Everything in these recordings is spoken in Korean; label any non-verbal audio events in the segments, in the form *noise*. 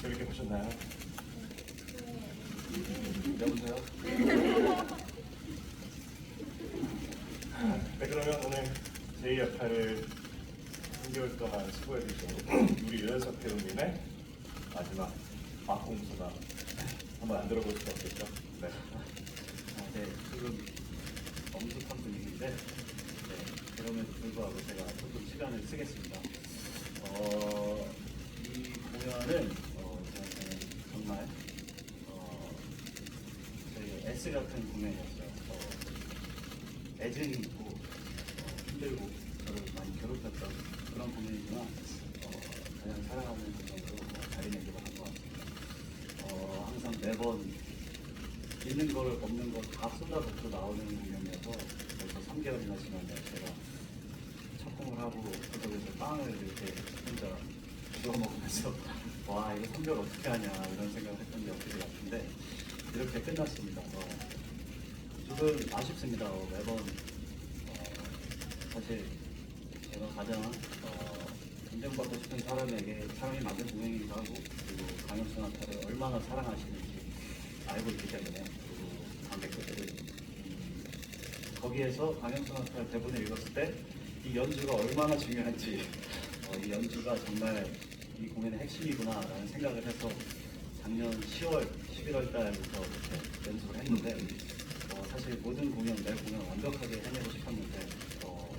재밌게 보셨나요? 여보세요? 네 그러면 오늘 제 역할을 3개월 동안 수고해 주신 우리 유연석 배우님의 마지막 막공수다 한번 안 들어볼 수 없겠죠? 네. 아, 네, 지금 엄숙한 분위기인데 네, 그럼에도 불구하고 제가 조금 시간을 쓰겠습니다. 어, 이 공연은 정말 어, 저희 S 같은 공연이었어요. 어, 애증이 있고 어, 힘들고 저를 많이 괴롭혔던 그런 공연이지만 어, 가장 사랑하는 어, 자리매김을 한것 같습니다. 어, 항상 매번 있는 걸 없는 걸 다 쏟아붓고 나오는 공연이어서 벌써 3개월이나 지났네요. 제가 첫 공을 하고 그쪽에서 빵을 이렇게 혼자 주워 먹으면서 와 이거 3개월 어떻게 하냐 이런 생각을 했던 게 엊그제 같은데 이렇게 끝났습니다. 어, 조금 아쉽습니다. 어, 매번 어, 사실 제가 가장 어, 인정받고 싶은 사람에게 사랑이 맞는 공연이기도 하고 그리고 강현 소나타를 얼마나 사랑하시는지 알고 있기 때문에 그리고 관객들이 음, 거기에서 강현 소나타 대본을 읽었을 때 이 연주가 얼마나 중요한지 어, 이 연주가 정말 이 공연의 핵심이구나라는 생각을 해서 작년 10월, 11월 달부터 이렇게 연습을 했는데 어, 사실 모든 공연, 내 공연 완벽하게 해내고 싶었는데 어,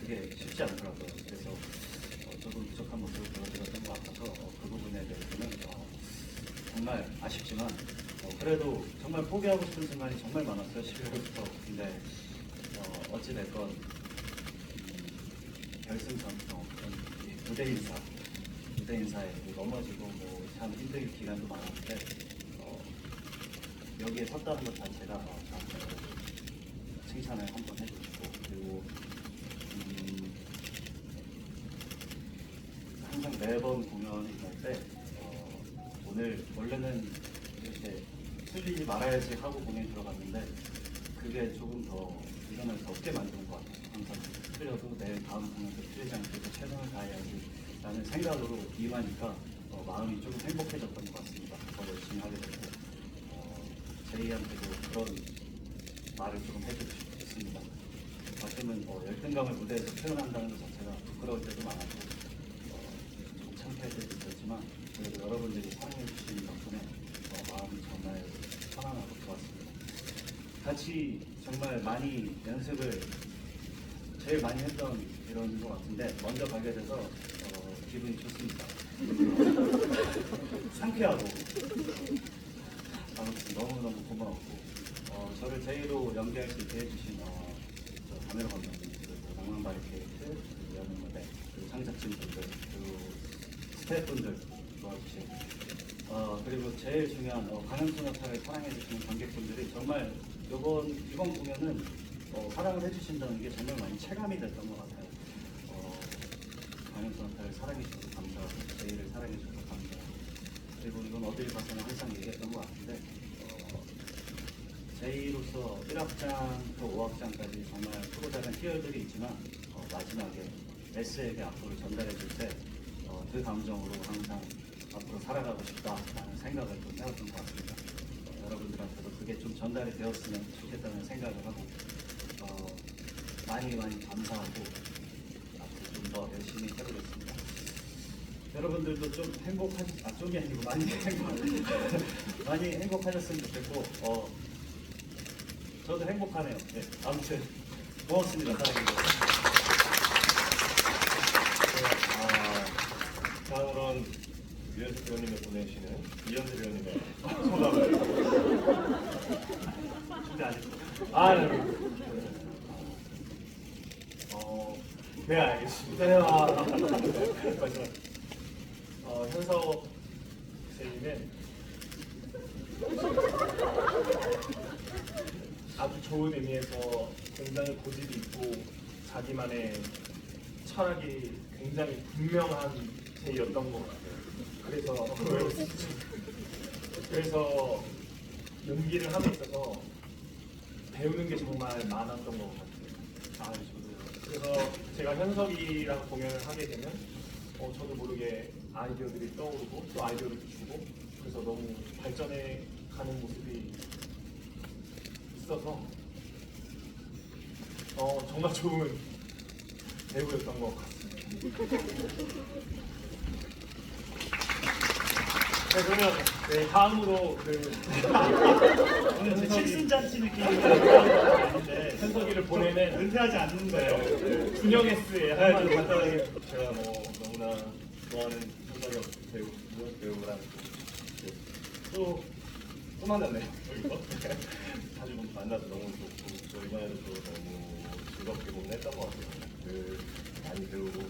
그게 쉽지 않더라고요. 그래서 어, 저도 부족한 모습을 보여드렸던 것 같아서 어, 그 부분에 대해서는 어, 정말 아쉽지만 어, 그래도 정말 포기하고 싶은 순간이 정말 많았어요. 11월부터. 근데 어, 어찌됐건 음, 결승선 어, 무대 인사 무대 인사에 뭐 넘어지고 뭐 참 힘든 기간도 많았는데 어, 여기에 섰다는 것 자체가 어, 저한테 칭찬을 한번 해주시고 그리고 음, 항상 매번 공연을 할때 어, 오늘 원래는 이렇게 틀리지 말아야지 하고 공연에 들어갔는데 그게 조금 더 이전을 더 없게 만드는 것 같아요. 항상 틀려도 내 다음 공연도 틀리지 않고 최선을 다해야지 라는 생각으로 임하니까 어, 마음이 조금 행복해졌던 것 같습니다. 더 열심히 하게 되고 어, 제이한테도 그런 말을 조금 해주고 싶습니다. 가끔은 어, 열등감을 무대에서 표현한다는 것 자체가 부끄러울 때도 많아서 어, 좀 창피할 때도 있었지만 그래도 여러분들이 사랑해 주시는 덕분에 어, 마음이 정말 편안하고 좋았습니다. 같이 정말 많이 연습을 제일 많이 했던 이런 것 같은데 먼저 가게 돼서 어, 기분이 좋습니다. *laughs* 상쾌하고 아무튼 너무너무 고마웠고 어, 저를 제의로 연기할 수 있게 해주신 어, 저 카메라 감독님 그리고 낭만바리케이트 그리고 연예 무대 그리고 창작진분들 그리고 스태프분들 도와주신 어, 그리고 제일 중요한 어, 강연소나타를 사랑해주시는 관객분들이 정말 이번 이번 공연은 어, 사랑을 해주신다는 게 정말 많이 체감이 됐던 것 같아요. 어, 강연소나타를 사랑해주셔서 감사하고 제이를 사랑해주셔서 감사하고 그리고 이건 어딜 가서나 항상 얘기했던 것 같은데 어, 제이로서 1학장부터 5학장까지 정말 크고 작은 희열들이 있지만 어, 마지막에 S에게 앞으로 전달해 줄때 어, 그 감정으로 항상 앞으로 살아가고 싶다라는 생각을 좀 해왔던 것 같습니다. 어, 여러분들한테도 그게 좀 전달이 되었으면 좋겠다는 생각을 하고 어, 많이 많이 감사하고 더 열심히 해보겠습니다. 여러분들도 좀 행복하시, 아 좀이 아니고 많이 행복, *laughs* 많이 행복하셨으면 좋겠고 어, 저도 행복하네요. 네, 아무튼 고맙습니다. 사랑합니다. 아, 다음으로는 유연석 배우님이 보내시는 이현수 배우님의 소감을 준비 안 했고 아, 네. 어, 네, 알겠습니다. 네, 아, 말씀. 어, 현석 선생님은 아주 좋은 의미에서 굉장히 고집이 있고 자기만의 철학이 굉장히 분명한 제이였던 것 같아요. 그래서 *laughs* 그래서 연기를 함에 있어서 배우는 게 정말 많았던 것 같아요. 아. 그래서 제가 현석이랑 공연을 하게 되면 어, 저도 모르게 아이디어들이 떠오르고 또 아이디어를 주고 그래서 너무 발전해 가는 모습이 있어서 어, 정말 좋은 배우였던 것 같습니다. *laughs* 네, 그러면 네, 다음으로 그 오늘 제 칠순잔치 느낌이 아닌데 현석이를 보내는 은퇴하지 않는 거예요. 네, 준영S의 한마디 간단하게 제가 뭐 너무나 좋아하는 현석이 배우, 배우랑 또, 또 만났네요. 여기서 자주 만나서 너무 좋고 또 이번에도 또 너무 즐겁게 공연했던 것 같아요. 그 많이 배우고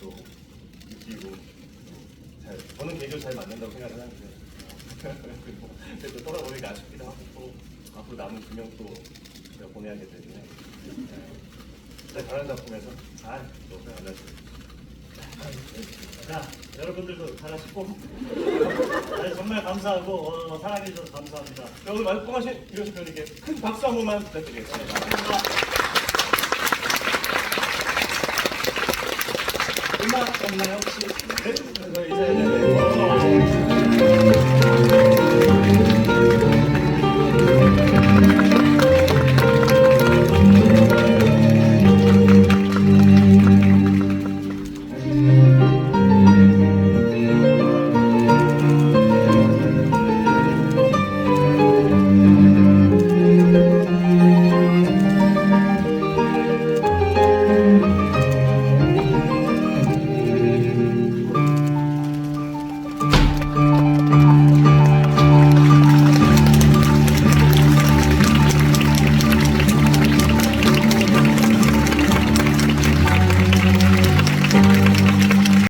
또 느끼고 저는 개인적으로 잘 맞는다고 생각을 하는데 *laughs* 근데 또 돌아보니까 아쉽기도 하고 또 앞으로 남은 두 명 또 제가 보내야 되기 때문에 네. 네, 다른 작품에서 아, 또 만나주세요. 자, 여러분들도 잘하시고 네, 정말 감사하고 어, 사랑해주셔서 감사합니다. 자, 오늘 말씀하신 유현수 배우님께 큰 박수 한 번만 부탁드리겠습니다. 음 엄마, 엄마 혹시? 네,